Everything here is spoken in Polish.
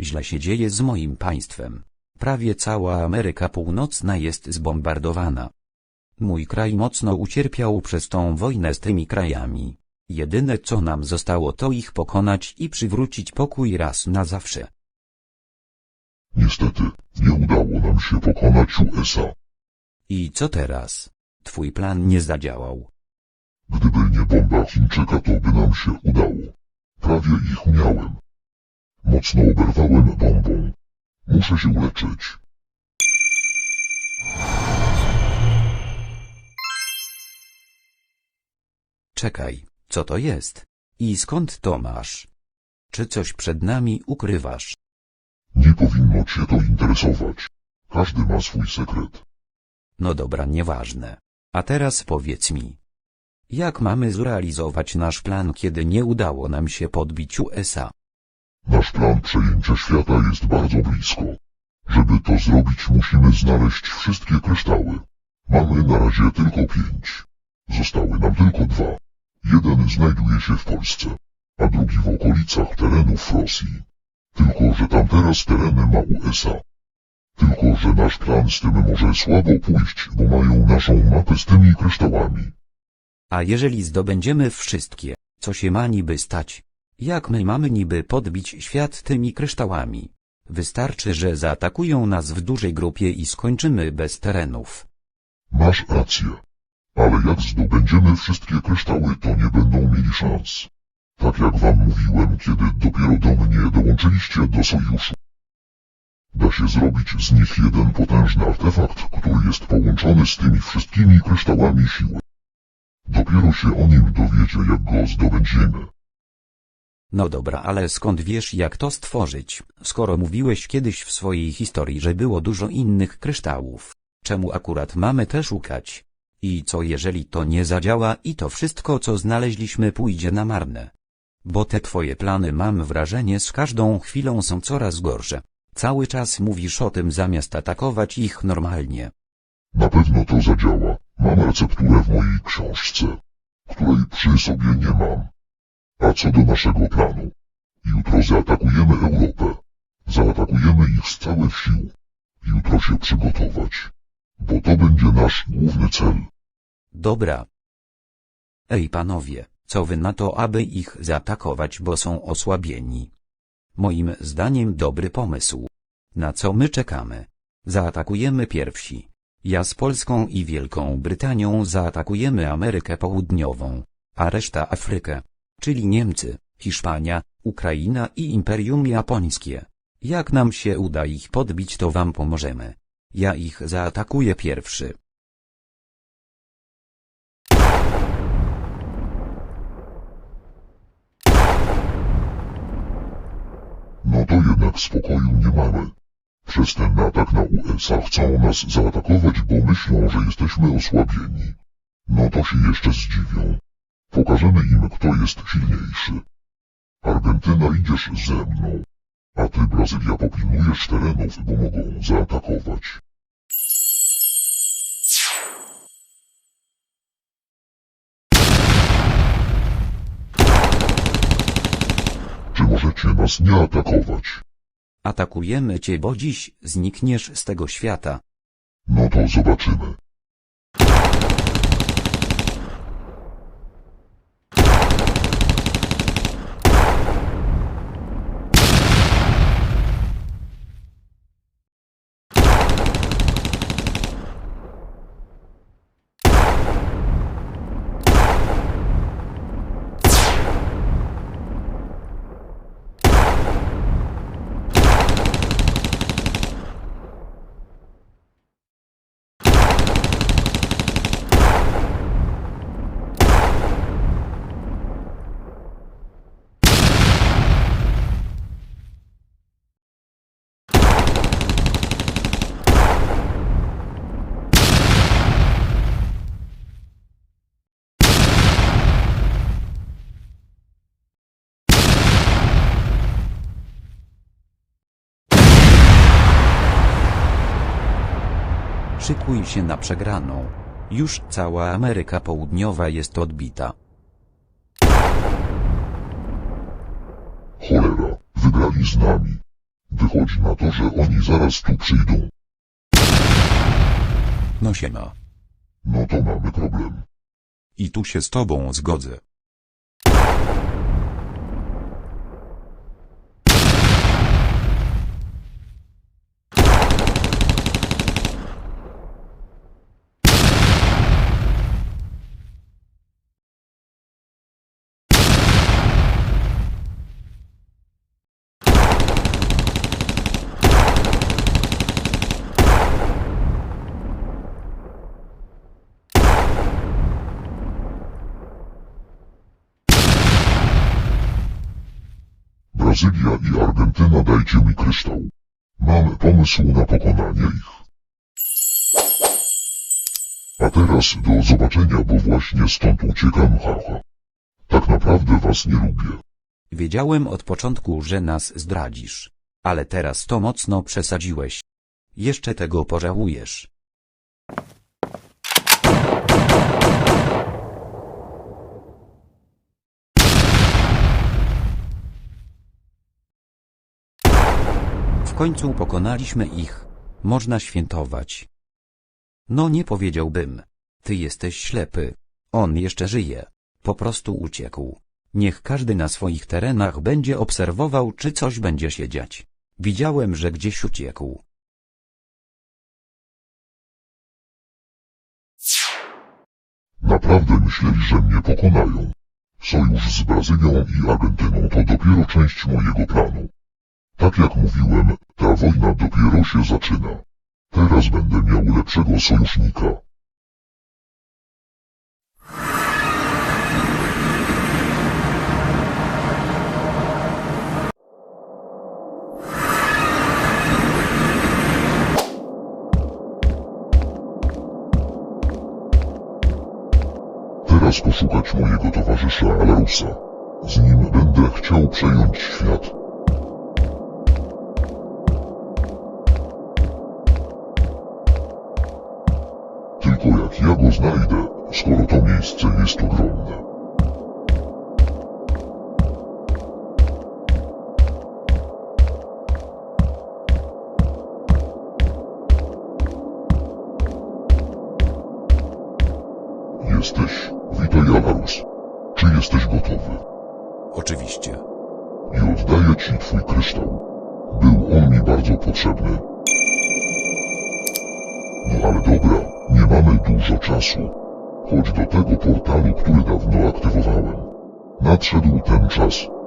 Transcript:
Źle się dzieje z moim państwem. Prawie cała Ameryka Północna jest zbombardowana. Mój kraj mocno ucierpiał przez tą wojnę z tymi krajami. Jedyne co nam zostało to ich pokonać i przywrócić pokój raz na zawsze. Niestety, nie udało nam się pokonać USA. I co teraz? Twój plan nie zadziałał. Gdyby nie bomba Chińczyka, to by nam się udało. Prawie ich miałem. Mocno oberwałem bombą. Muszę się uleczyć. Czekaj, co to jest? I skąd to masz? Czy coś przed nami ukrywasz? Nie powinno cię to interesować. Każdy ma swój sekret. No dobra, nieważne. A teraz powiedz mi. Jak mamy zrealizować nasz plan, kiedy nie udało nam się podbić USA? Nasz plan przejęcia świata jest bardzo blisko. Żeby to zrobić, musimy znaleźć wszystkie kryształy. Mamy na razie tylko pięć. Zostały nam tylko dwa. Jeden znajduje się w Polsce, a drugi w okolicach terenów Rosji. Tylko, że tam teraz tereny ma USA. Tylko, że nasz plan z tym może słabo pójść, bo mają naszą mapę z tymi kryształami. A jeżeli zdobędziemy wszystkie, co się ma niby stać? Jak my mamy niby podbić świat tymi kryształami? Wystarczy, że zaatakują nas w dużej grupie i skończymy bez terenów. Masz rację. Ale jak zdobędziemy wszystkie kryształy, to nie będą mieli szans. Tak jak wam mówiłem, kiedy dopiero do mnie dołączyliście do sojuszu. Da się zrobić z nich jeden potężny artefakt, który jest połączony z tymi wszystkimi kryształami siły. Dopiero się o nim dowiecie, jak go zdobędziemy. No dobra, ale skąd wiesz jak to stworzyć, skoro mówiłeś kiedyś w swojej historii, że było dużo innych kryształów? Czemu akurat mamy te szukać? I co jeżeli to nie zadziała i to wszystko co znaleźliśmy pójdzie na marne? Bo te twoje plany mam wrażenie z każdą chwilą są coraz gorsze. Cały czas mówisz o tym zamiast atakować ich normalnie. Na pewno to zadziała. Mam recepturę w mojej książce, której przy sobie nie mam. A co do naszego planu? Jutro zaatakujemy Europę. Zaatakujemy ich z całych sił. Jutro się przygotować. Bo to będzie nasz główny cel. Dobra. Ej panowie, co wy na to, aby ich zaatakować, bo są osłabieni? Moim zdaniem dobry pomysł. Na co my czekamy? Zaatakujemy pierwsi. Ja z Polską i Wielką Brytanią zaatakujemy Amerykę Południową, a reszta Afrykę, czyli Niemcy, Hiszpania, Ukraina i Imperium Japońskie. Jak nam się uda ich podbić to wam pomożemy. Ja ich zaatakuję pierwszy. No to jednak spokoju nie mamy. Przez ten atak na USA chcą nas zaatakować, bo myślą, że jesteśmy osłabieni. No to się jeszcze zdziwią. Pokażemy im, kto jest silniejszy. Argentyna idziesz ze mną. A ty, Brazylia, popilnujesz terenów, bo mogą zaatakować. Czy możecie nas nie atakować? Atakujemy cię, bo dziś znikniesz z tego świata. No to zobaczymy. Szykuj się na przegraną. Już cała Ameryka Południowa jest odbita. Cholera, wygrali z nami. wychodzi na to, że oni zaraz tu przyjdą. No siema. No to mamy problem. I tu się z tobą zgodzę. Brazylia i Argentyna dajcie mi kryształ. Mam pomysł na pokonanie ich. A teraz do zobaczenia, bo właśnie stąd uciekam, haha. Tak naprawdę was nie lubię. Wiedziałem od początku, że nas zdradzisz. Ale teraz to mocno przesadziłeś. Jeszcze tego pożałujesz. Końcu pokonaliśmy ich. Można świętować. No nie powiedziałbym. Ty jesteś ślepy. On jeszcze żyje. Po prostu uciekł. Niech każdy na swoich terenach będzie obserwował, czy coś będzie się dziać. Widziałem, że gdzieś uciekł. Naprawdę myśleli, że mnie pokonają. Sojusz z Brazylią i Argentyną to dopiero część mojego planu. Tak jak mówiłem, ta wojna dopiero się zaczyna. Teraz będę miał lepszego sojusznika. Teraz poszukać mojego towarzysza Alarusa. Z nim będę chciał przejąć świat. Tylko jak ja go znajdę, skoro to miejsce jest ogromne. Jesteś. Witaj, Alarus. Czy jesteś gotowy? Oczywiście. I oddaję ci twój kryształ. Był on mi bardzo potrzebny. No ale dobra, nie mamy dużo czasu. Chodź do tego portalu, który dawno aktywowałem. Nadszedł ten czas.